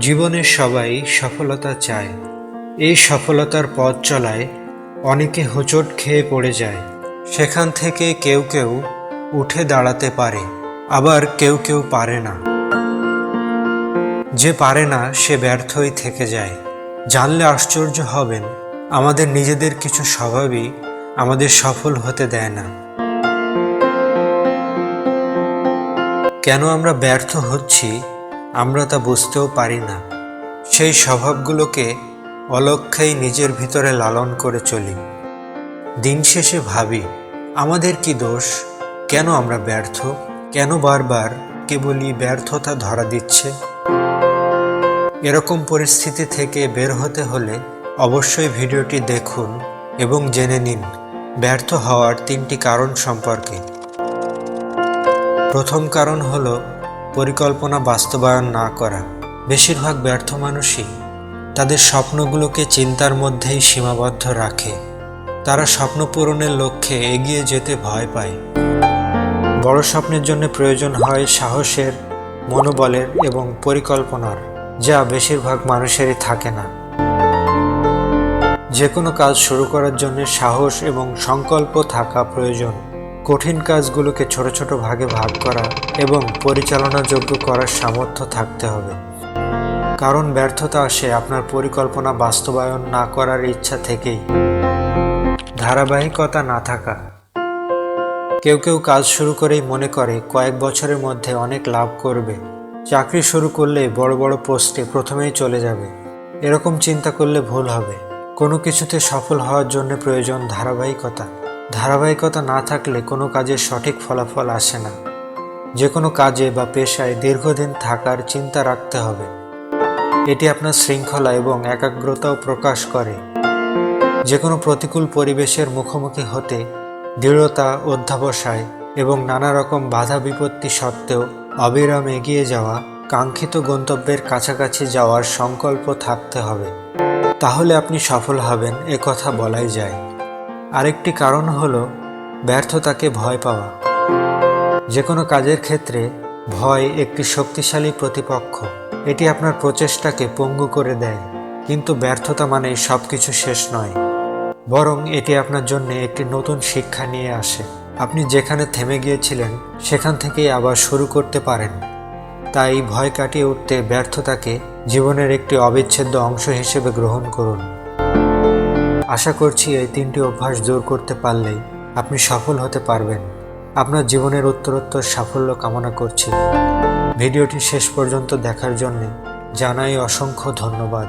জীবনে সবাই সফলতা চায়। এই সফলতার পথ চলায় অনেকে হোঁচট খেয়ে পড়ে যায়। সেখান থেকে কেউ কেউ উঠে দাঁড়াতে পারে, আবার কেউ কেউ পারে না। যে পারে না, সে ব্যর্থই থেকে যায়। জানলে আশ্চর্য হবেন, আমাদের নিজেদের কিছু স্বভাবই আমাদের সফল হতে দেয় না। কেন আমরা ব্যর্থ হচ্ছি? আমরা তা বুঝতেও পারি না। সেই স্বভাবগুলোকে অলক্ষেই নিজের ভিতরে লালন করে চলি। দিন শেষে ভাবি, আমাদের কি দোষ? কেন আমরা ব্যর্থ? কেন বারবার কেবলই ব্যর্থতা ধরা দিচ্ছে? এরকম পরিস্থিতি থেকে বের হতে হলে অবশ্যই ভিডিওটি দেখুন এবং জেনে নিন, ব্যর্থ হওয়ার তিনটি কারণ সম্পর্কে। প্রথম কারণ হলো পরিকল্পনা বাস্তবায়ন না করা। বেশিরভাগ ব্যর্থ মানুষই তাদের স্বপ্নগুলোকে চিন্তার মধ্যেই সীমাবদ্ধ রাখে। তারা স্বপ্ন পূরণের লক্ষ্যে এগিয়ে যেতে ভয় পায়। বড় স্বপ্নের জন্য প্রয়োজন হয় সাহসের, মনোবলের এবং পরিকল্পনার, যা বেশিরভাগ মানুষেরই থাকে না। যে কোনো কাজ শুরু করার জন্য সাহস এবং সংকল্প থাকা প্রয়োজন। কঠিন কাজগুলোকে ছোট ছোট ভাগে ভাগ করা এবং পরিচালনাযোগ্য করার সামর্থ্য থাকতে হবে। কারণ ব্যর্থতা আসে আপনার পরিকল্পনা বাস্তবায়ন না করার ইচ্ছা থেকেই। ধারাবাহিকতা না থাকা। কেউ কেউ কাজ শুরু করেই মনে করে কয়েক বছরের মধ্যে অনেক লাভ করবে। চাকরি শুরু করলে বড় বড় পোস্টে প্রথমেই চলে যাবে। এরকম চিন্তা করলে ভুল হবে। কোনো কিছুতে সফল হওয়ার জন্য প্রয়োজন ধারাবাহিকতা। ধারাবাহিকতা না থাকলে কোনো কাজের সঠিক ফলাফল আসে না। যে কোনো কাজে বা পেশায় দীর্ঘদিন থাকার চিন্তা রাখতে হবে। এটি আপনার শৃঙ্খলা এবং একাগ্রতাও প্রকাশ করে। যে কোনো প্রতিকূল পরিবেশের মুখোমুখি হতে, দৃঢ়তা, অধ্যাবসায় এবং নানা রকম বাধা বিপত্তি সত্ত্বেও অবিরাম এগিয়ে যাওয়া, কাঙ্ক্ষিত গন্তব্যের কাছাকাছি যাওয়ার সংকল্প থাকতে হবে। তাহলে আপনি সফল হবেন, এ কথা বলাই যায়। আরেকটি কারণ হল ব্যর্থতাকে ভয় পাওয়া। যে কোনো কাজের ক্ষেত্রে ভয় একটি শক্তিশালী প্রতিপক্ষ। এটি আপনার প্রচেষ্টাকে পঙ্গু করে দেয়, কিন্তু ব্যর্থতা মানে সব কিছু শেষ নয়। বরং এটি আপনার জন্য একটি নতুন শিক্ষা নিয়ে আসে। আপনি যেখানে থেমে গিয়েছিলেন, সেখান থেকেই আবার শুরু করতে পারেন। তাই ভয় কাটিয়ে উঠতে ব্যর্থতাকে জীবনের একটি অবিচ্ছেদ্য অংশ হিসেবে গ্রহণ করুন। আশা করছি এই তিনটি অভ্যাস জোর করতে পারলেই আপনি সফল হতে পারবেন। আপনার জীবনের উত্তরোত্তর সাফল্য কামনা করছি। ভিডিওটি শেষ পর্যন্ত দেখার জন্যে জানাই অসংখ্য ধন্যবাদ।